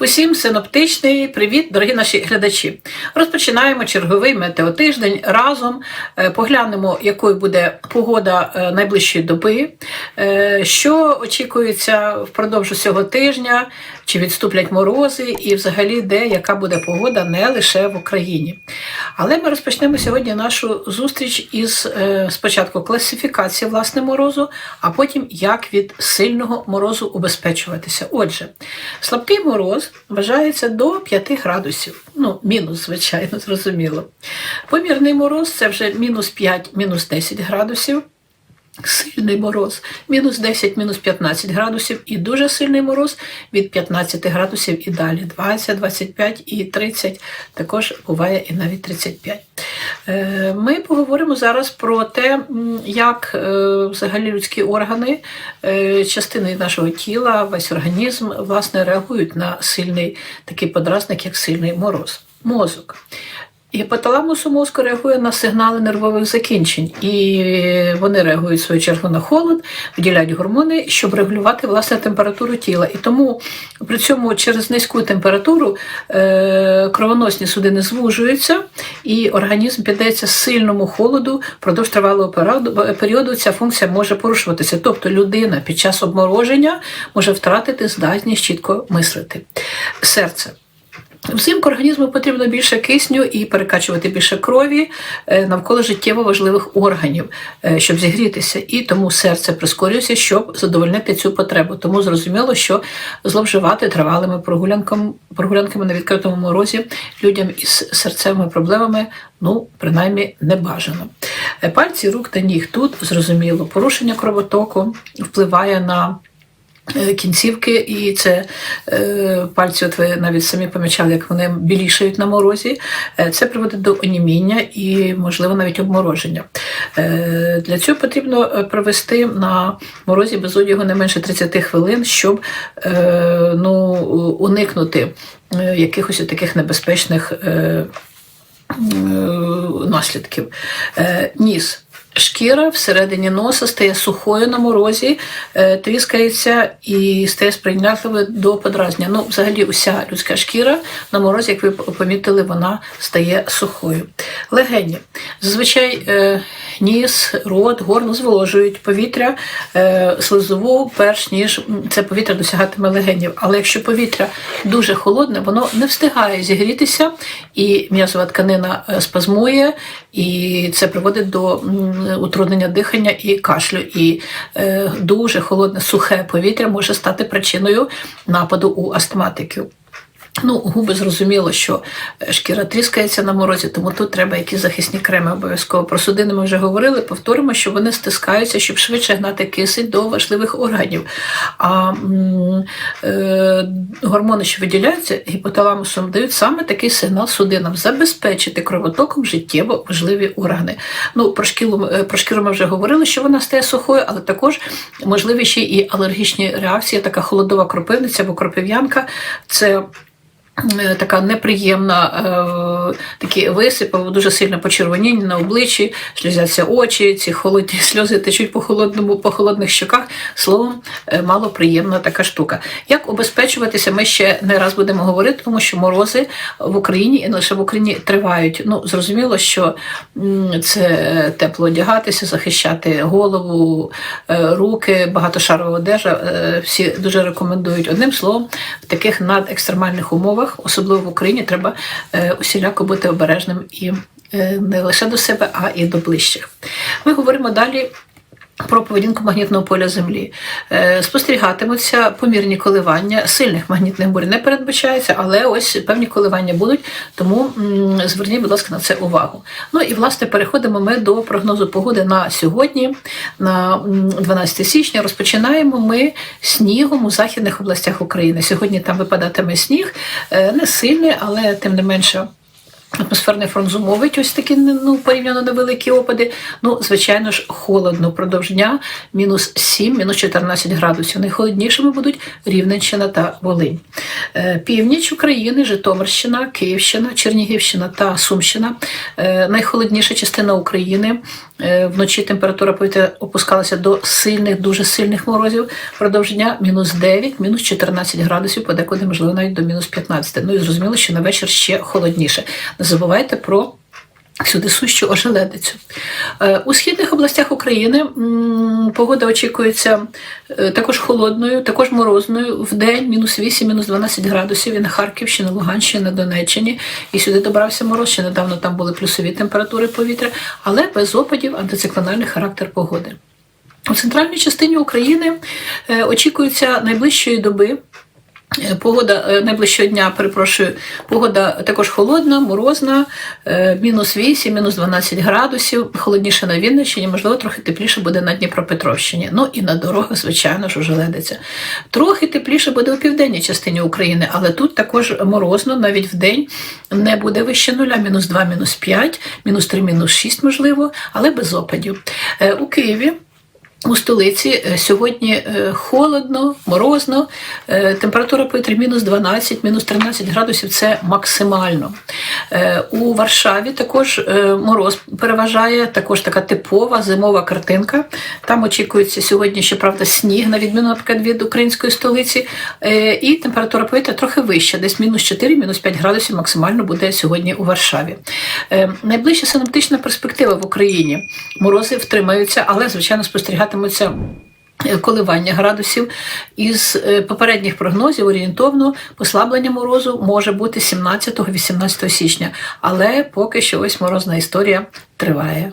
Усім синоптичний привіт, дорогі наші глядачі. Розпочинаємо черговий метеотиждень разом. Е, Поглянемо, якою буде погода е, найближчої доби, е, що очікується впродовж цього тижня, чи відступлять морози, і взагалі де яка буде погода не лише в Україні. Але ми розпочнемо сьогодні нашу зустріч із спочатку класифікації власне морозу, а потім як від сильного морозу убезпечуватися. Отже, слабкий мороз вважається до 5 градусів. Ну, мінус, звичайно, зрозуміло. Помірний мороз це вже мінус 5, мінус 10 градусів. Сильний мороз мінус 10, мінус 15 градусів, і дуже сильний мороз від 15 градусів і далі. 20, 25 і 30, також буває і навіть 35. Е, Ми поговоримо зараз про те, як е, взагалі людські органи, е, частини нашого тіла, весь організм власне реагують на сильний такий подразник, як сильний мороз. Мозок. Гіпоталамус у мозку реагує на сигнали нервових закінчень, і вони реагують в свою чергу на холод, виділяють гормони, щоб регулювати власне температуру тіла. І тому при цьому через низьку температуру е, кровоносні судини звужуються, і організм піддається сильному холоду впродовж тривалого періоду- періоду. Ця функція може порушуватися. Тобто людина під час обмороження може втратити здатність чітко мислити. Серце. Взимку організму потрібно більше кисню і перекачувати більше крові е, навколо життєво важливих органів, е, щоб зігрітися. І тому серце прискорюється, щоб задовольнити цю потребу. Тому зрозуміло, що зловживати тривалими прогулянками, прогулянками на відкритому морозі людям із серцевими проблемами, ну, принаймні, не бажано. Е, Пальці рук та ніг тут зрозуміло, порушення кровотоку впливає на кінцівки, і це е, пальці, от ви навіть самі помічали, як вони білішають на морозі. Е, Це приводить до оніміння і, можливо, навіть обмороження. Е, Для цього потрібно е, провести на морозі без одягу не менше 30 хвилин, щоб е, ну, уникнути е, якихось таких небезпечних. е, е, наслідків. Е, Ніс. Шкіра всередині носа стає сухою на морозі, е, тріскається і стає сприйнятливою до подразнення. Ну, взагалі, уся людська шкіра на морозі, як ви помітили, вона стає сухою. Легені. Зазвичай е, ніс, рот, горло зволожують повітря е, слизову, перш ніж це повітря досягатиме легенів. Але якщо повітря дуже холодне, воно не встигає зігрітися, і м'язова тканина е, спазмує, і це приводить до утруднення дихання і кашлю. І е, дуже холодне сухе повітря може стати причиною нападу у астматиків. Ну, губи зрозуміло, що е, шкіра тріскається на морозі, тому тут треба якісь захисні креми обов'язково. Про судини ми вже говорили. Повторимо, що вони стискаються, щоб швидше гнати кисень до важливих органів. А е, гормони, що виділяються гіпоталамусом, дають саме такий сигнал судинам забезпечити кровотоком життєво важливі органи. Ну, про шкіру, е, про шкіру ми вже говорили, що вона стає сухою, але також можливі ще і алергічні реакції, така холодова кропивниця або кропив'янка. Це Така неприємна, е, такі висипи, дуже сильно почервоніння на обличчі, сльозяться очі, ці холодні сльози течуть по холодному, по холодних щоках. Словом, е, малоприємна така штука. Як убезпечуватися, ми ще не раз будемо говорити, тому що морози в Україні і не лише в Україні тривають. Ну, зрозуміло, що це тепло одягатися, захищати голову, е, руки, багатошарова одежа. е, Всі дуже рекомендують. Одним словом, в таких надекстремальних умовах, особливо в Україні, треба е, усіляко бути обережним і е, не лише до себе, а і до ближчих. Ми говоримо далі. Про поведінку магнітного поля Землі Е, спостерігатимуться помірні коливання, сильних магнітних бурь не передбачається, але ось певні коливання будуть, тому зверніть, будь ласка, на це увагу. Ну і власне переходимо ми до прогнозу погоди на сьогодні, на 12 січня. Розпочинаємо ми снігом у західних областях України. Сьогодні там випадатиме сніг, е, не сильний, але тим не менше. Атмосферний фронт зумовить ось такі ну, порівняно невеликі опади. Ну, звичайно ж, холодно Продовж дня, мінус 7, мінус 14 градусів. Найхолоднішими будуть Рівненщина та Волинь. Е, Північ України, Житомирщина, Київщина, Чернігівщина та Сумщина. Е, Найхолодніша частина України. Е, Вночі температура повітря опускалася до сильних, дуже сильних морозів. Продовж дня мінус 9, мінус 14 градусів, подекуди, можливо, навіть до мінус 15. Ну і зрозуміло, що на вечір ще холодніше. Не забувайте про Всюди сущу ожеледицю. Е, У східних областях України погода очікується е, також холодною, також морозною. В день мінус 8, мінус 12 градусів і на Харківщині, Луганщині, на Донеччині. І сюди добрався мороз. Ще недавно там були плюсові температури повітря, але без опадів антициклональний характер погоди. У центральній частині України е, очікується найближчої доби. Е, Погода е, найближчого дня, перепрошую, погода також холодна, морозна, е, мінус 8, мінус 12 градусів, холодніше на Вінниччині, можливо, трохи тепліше буде на Дніпропетровщині. Ну і на дорогах, звичайно ж, ожеледиться. Трохи тепліше буде у південній частині України, але тут також морозно, навіть в день не буде вище нуля, мінус 2, мінус 5, мінус 3, мінус 6, можливо, але без опадів. У Києві. У столиці е, сьогодні е, холодно, морозно, е, температура повітря мінус 12, мінус 13 градусів це максимально. У Варшаві також мороз переважає, також така типова зимова картинка. Там очікується сьогодні, щоправда, сніг, на відміну, наприклад, від української столиці. І температура повітря трохи вища, десь мінус 4, мінус 5 градусів максимально буде сьогодні у Варшаві. Найближча синоптична перспектива в Україні. Морози втримаються, але, звичайно, спостерігатимуться е, коливання градусів. Із е, попередніх прогнозів орієнтовно послаблення морозу може бути 17-18 січня, але поки що ось морозна історія триває.